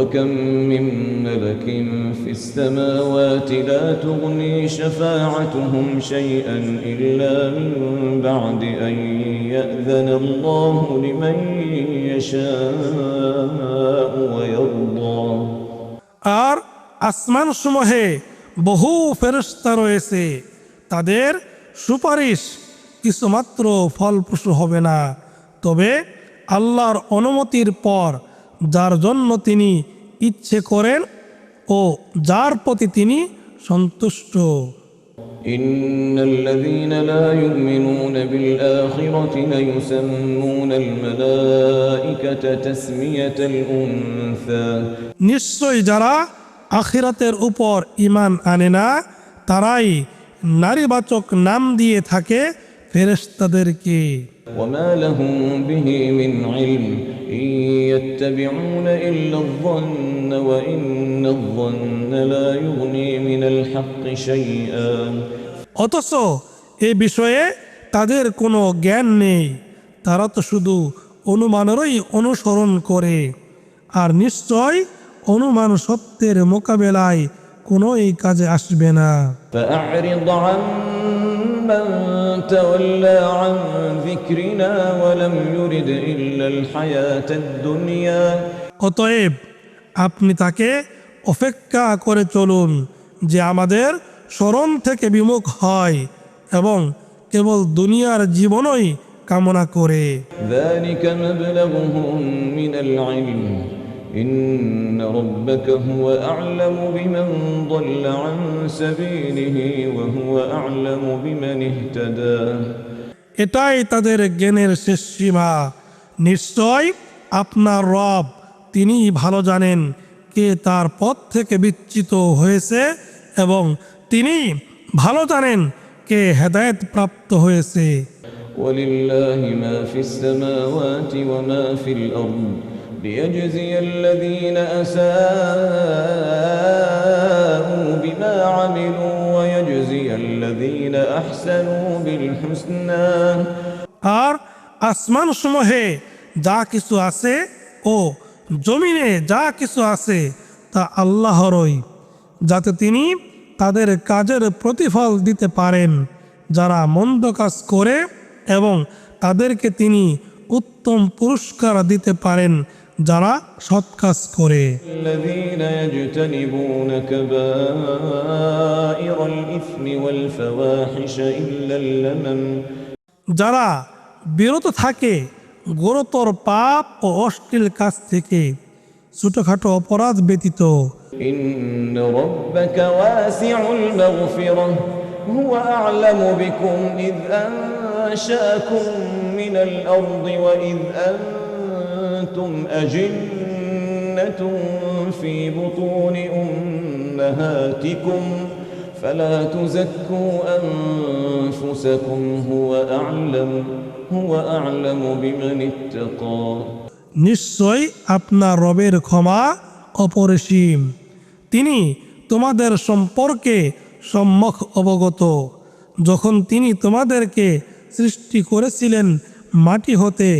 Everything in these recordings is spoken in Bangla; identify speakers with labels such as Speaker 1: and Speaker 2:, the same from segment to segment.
Speaker 1: وكم من ملك في السماوات لا تغني شفاعتهم شيئا إلا من بعد أن يأذن الله لمن يشاء ويرضى
Speaker 2: আর আসমান সমূহে বহু ফেরস্তা রয়েছে তাদের সুপারিশ কিছুমাত্র ফলপ্রসূ হবে না তবে আল্লাহর অনুমতির পর যার জন্য তিনি ইচ্ছে করেন ও যার প্রতি তিনি সন্তুষ্ট
Speaker 1: إن الذين لا يؤمنون بالآخرة ليسمون الملائكة تسمية الأنثى
Speaker 2: নিশ্চয় যারা আখিরাতের উপর ইমান আনে না তারাই নারীবাচক নাম দিয়ে থাকে ফেরেশতাদেরকে
Speaker 1: وما لهم به من علم إن يتبعون إلا الظن وإن الظن لا يغني من الحق شيئا
Speaker 2: অথচ এ বিষয়ে তাদের কোনো জ্ঞান নেই তারা তো শুধু অনুমানেরই অনুসরণ করে আর নিশ্চয় অনুমান সত্যের মোকাবেলায় কোনোই কাজে আসবে না
Speaker 1: فأعرض عن من تولى عن ذكرنا ولم يرد إلا الحياة الدنيا
Speaker 2: অতএব আপনি তাকে অপেক্ষা করে চলুন যে আমাদের স্মরণ থেকে বিমুখ হয় এবং কেবল দুনিয়ার জীবনই কামনা করে
Speaker 1: ذلك مبلغهم من العلم إن ربك هو أعلم بمن ضل عن سبيله وهو أعلم بمن اهتدى
Speaker 2: এটাই তাদের জ্ঞানের শেষ সীমা নিশ্চয় আপনার রব তিনি ভালো জানেন কে তার পথ থেকে বিচ্যুত হয়েছে এবং তিনি ভালো জানেন কে হেদায়েত প্রাপ্ত হয়েছে
Speaker 1: ولله ما في السماوات وما في الأرض ليجزي الذين أساءوا بما عملوا ويجزي الذين أحسنوا بالحسنى
Speaker 2: আর আসমান সমূহে যা কিছু আছে ও জমিনে যা কিছু আছে তা আল্লাহরই যাতে তিনি তাদের কাজের প্রতিফল দিতে পারেন যারা মন্দ কাজ করে এবং তাদেরকে তিনি উত্তম পুরস্কার দিতে পারেন যারা সৎ কাজ করে
Speaker 1: الذين يجتنبون كبائر الإثم والفواحش إلا اللمم
Speaker 2: যারা বিরত থাকে গুরুতর পাপ ও অশ্লীল কাজ থেকে ছোটখাটো অপরাধ ব্যতীত
Speaker 1: إن ربك واسع المغفرة هو أعلم بكم إذ أنشأكم من الأرض وإذ أنتم أجنة في بطون أمهاتكم فلا تزكوا أنفسكم هو أعلم هو أعلم بمن اتقى
Speaker 2: নিশ্চয় আপনার রবের ক্ষমা অপরিসীম তিনি তোমাদের সম্পর্কে সম্মুখ অবগত যখন তিনি তোমাদেরকে সৃষ্টি করেছিলেন মাটি হতে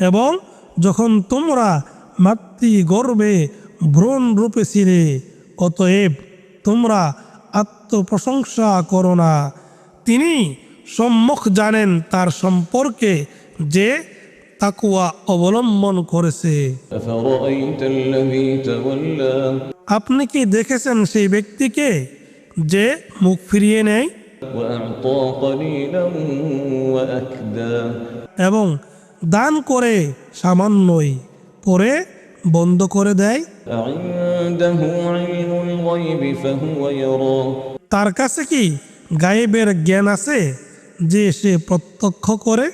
Speaker 2: এবং যখন তোমরা মাতৃ গর্বে ভ্রণ রূপে ছিলে অতএব তোমরা আত্মপ্রশংসা করো না। তিনি সম্মুখ জানেন তার সম্পর্কে যে তাকুয়া অবলম্বন করেছে। আপনি কি দেখেছেন সেই ব্যক্তিকে যে মুখ ফিরিয়ে নেয়? এবং দান করে সামান্যই পরে বন্ধ করে দেয়। তার কাছে কি গায়েবের জ্ঞান আছে যে সে প্রত্যক্ষ করে?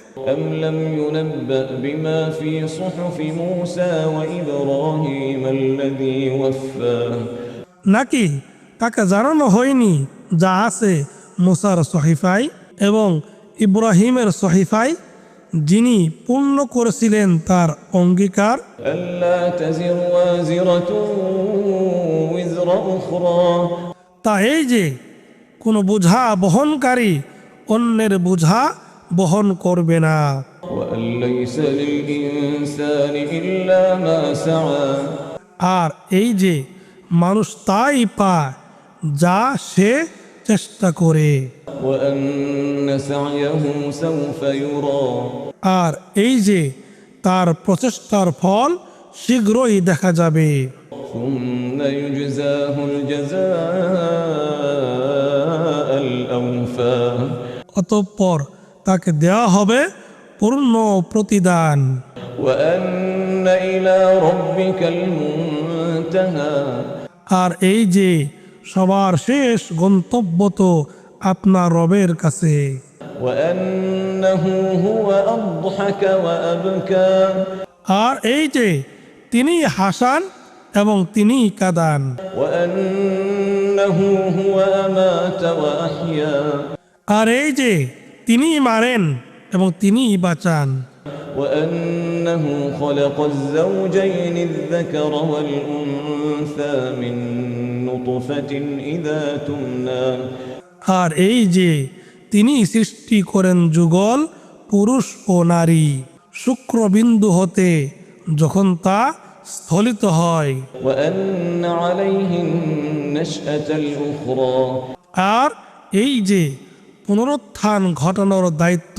Speaker 2: নাকি তাকে জানানো হয়নি যা আছে মুসার সহিফাই এবং ইব্রাহিমের সহিফাই? যিনি পূর্ণ করেছিলেন তার অঙ্গীকার। তা এই যে কোন বোঝা বহনকারী অন্যের বোঝা বহন করবে না। আর এই যে মানুষ তাই পায় যা সে চেষ্টা করে। আর এই যে তার প্রচেষ্টার ফল শীঘ্রই দেখা যাবে। অতঃপর তাকে দেয়া হবে পূর্ণ প্রতিদান। আর এই যে সবার শেষ গন্তব্য তো আপনার রবের কাছে। আর এই যে তিনি হাসান এবং তিনি কাদান। আর এই যে তিনি মারেন এবং তিনি বাঁচান।
Speaker 1: وأنه خلق الزوجين الذكر والأنثى من نطفة إذا تمنى
Speaker 2: আর এই যে তিনি সৃষ্টি করেন যুগল পুরুষ ও নারী শুক্রবিন্দু হতে যখন তা স্থলিত হয়
Speaker 1: وأن عليه النشأة الأخرى
Speaker 2: আর এই যে পুনরুত্থান ঘটানোর দায়িত্ব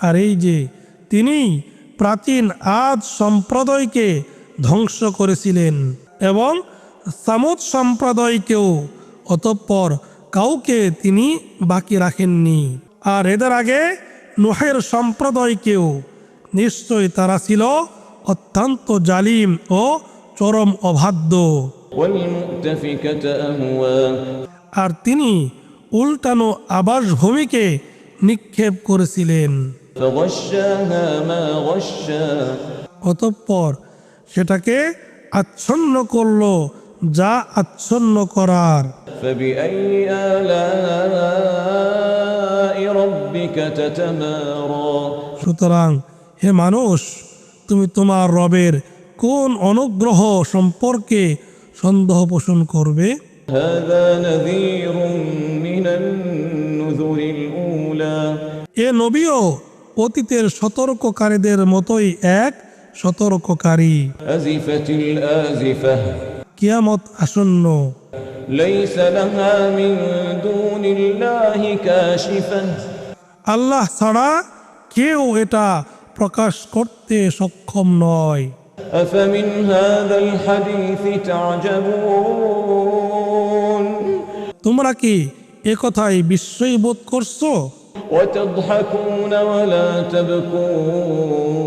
Speaker 2: আর এই যে তিনি প্রাচীন আজ সম্প্রদায়কে ধ্বংস করেছিলেন এবং সামুদ সম্প্রদায়কেও অতঃপর কাউকে তিনি বাকি রাখেননি। আর এদের আগে নোহের সম্প্রদায়কেও নিশ্চয় তারা ছিল অত্যন্ত জালিম ও চরম
Speaker 1: অভাদ্য
Speaker 2: আর তিনি উল্টানো আবাসভূমিকে নিক্ষেপ করেছিলেন। অতঃপর সেটাকে আচ্ছন্ন করল, যা আচ্ছন্ন করার। সুতরাং, হে মানুষ, তুমি তোমার রবের কোন অনুগ্রহ সম্পর্কে সন্দেহ পোষণ করবে?
Speaker 1: هذا نذير من النذر الأولى
Speaker 2: এ নবীও অতীতের সতর্ককারীদের মতোই এক সতর্ককারী
Speaker 1: أزفت الآزفة
Speaker 2: কিয়ামত আসন্ন
Speaker 1: ليس لها من دون الله كاشفة
Speaker 2: আল্লাহ ছাড়া কেউ এটা প্রকাশ করতে সক্ষম নয়
Speaker 1: أفمن هذا الحديث تعجبون
Speaker 2: তোমরা কি এ কথাই বিস্ময় বোধ করছো
Speaker 1: وتضحكون ولا تبكون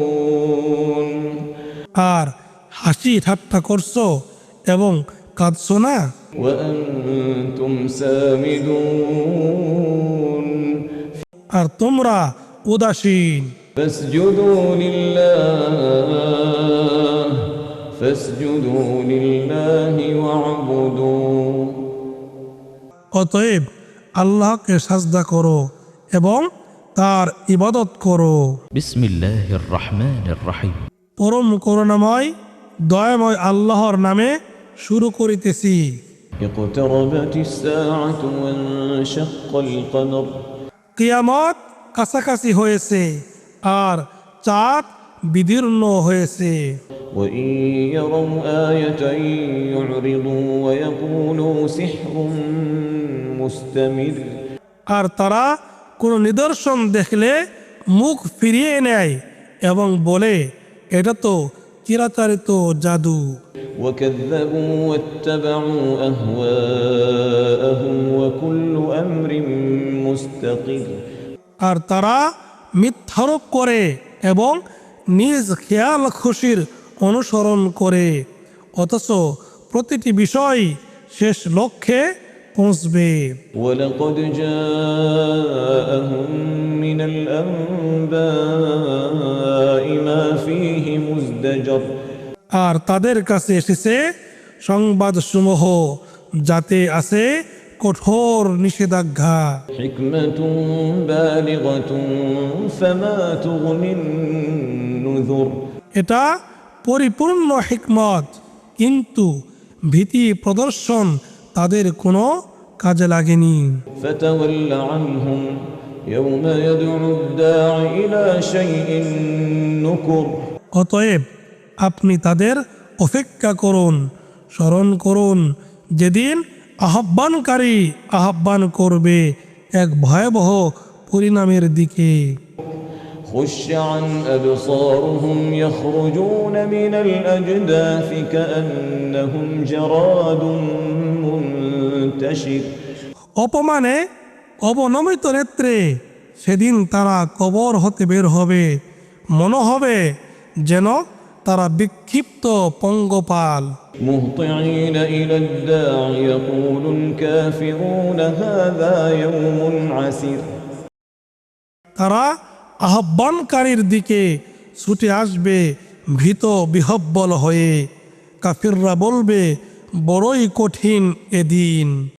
Speaker 2: আর হাসি ঠাট্টা করছো এবং কাঁদছো না
Speaker 1: وأنتم سامدون
Speaker 2: আর তোমরা উদাসীন
Speaker 1: فاسجدوا لله فاسجدوا لله واعبدوا
Speaker 2: অতএব আল্লাহকে সাজদা করো এবং তার ইবাদত করো। পরম করুণাময় দয়াময় আল্লাহর নামে শুরু করিতেছি। কিয়ামত কাছাকাছি হয়েছে আর চাঁদ বিদীর্ণ হয়েছে।
Speaker 1: وإن يروا آية يعرضوا ويقولوا سحر مستمر
Speaker 2: আর তারা কোনো নিদর্শন দেখলে মুখ ফিরিয়ে নেয় এবং বলে এটা তো চিরাচারিত জাদু
Speaker 1: وكذبوا واتبعوا أهواءهم وكل أمر مستقر
Speaker 2: আর তারা মিথ্যারোপ করে এবং নিজ খেয়াল খুশির অনুসরণ করে অথচ প্রতিটি বিষয় শেষ লক্ষ্যে পৌঁছবে
Speaker 1: ولقد جاءهم من الأنباء ما فيه مزدجر
Speaker 2: আর তাদের কাছে এসেছে সংবাদসমূহ যাতে আছে কঠোর নিষেধাজ্ঞা
Speaker 1: حكمة بالغة فما تغني النذر
Speaker 2: এটা পরিপূর্ণ হিকমত কিন্তু ভীতি প্রদর্শন তাদের কোনো কাজে লাগেনি। অতএব আপনি তাদের অপেক্ষা করুন স্মরণ করুন যেদিন আহ্বানকারী আহ্বান করবে এক ভয়াবহ পরিণামের দিকে।
Speaker 1: خش عن أبصارهم يخرجون من الأجداث كأنهم جراد منتشر
Speaker 2: অপমানে অবনমিত নেত্রে সেদিন তারা কবর হতে বের হবে মনে হবে যেন তারা বিক্ষিপ্ত পঙ্গপাল
Speaker 1: مهطعين إلى الداع يقول الكافرون هذا يوم عسير
Speaker 2: তারা আহ্বানকারীর দিকে ছুটে আসবে ভীত বিহব্বল হয়ে। কাফিররা বলবে বড়ই কঠিন এদিন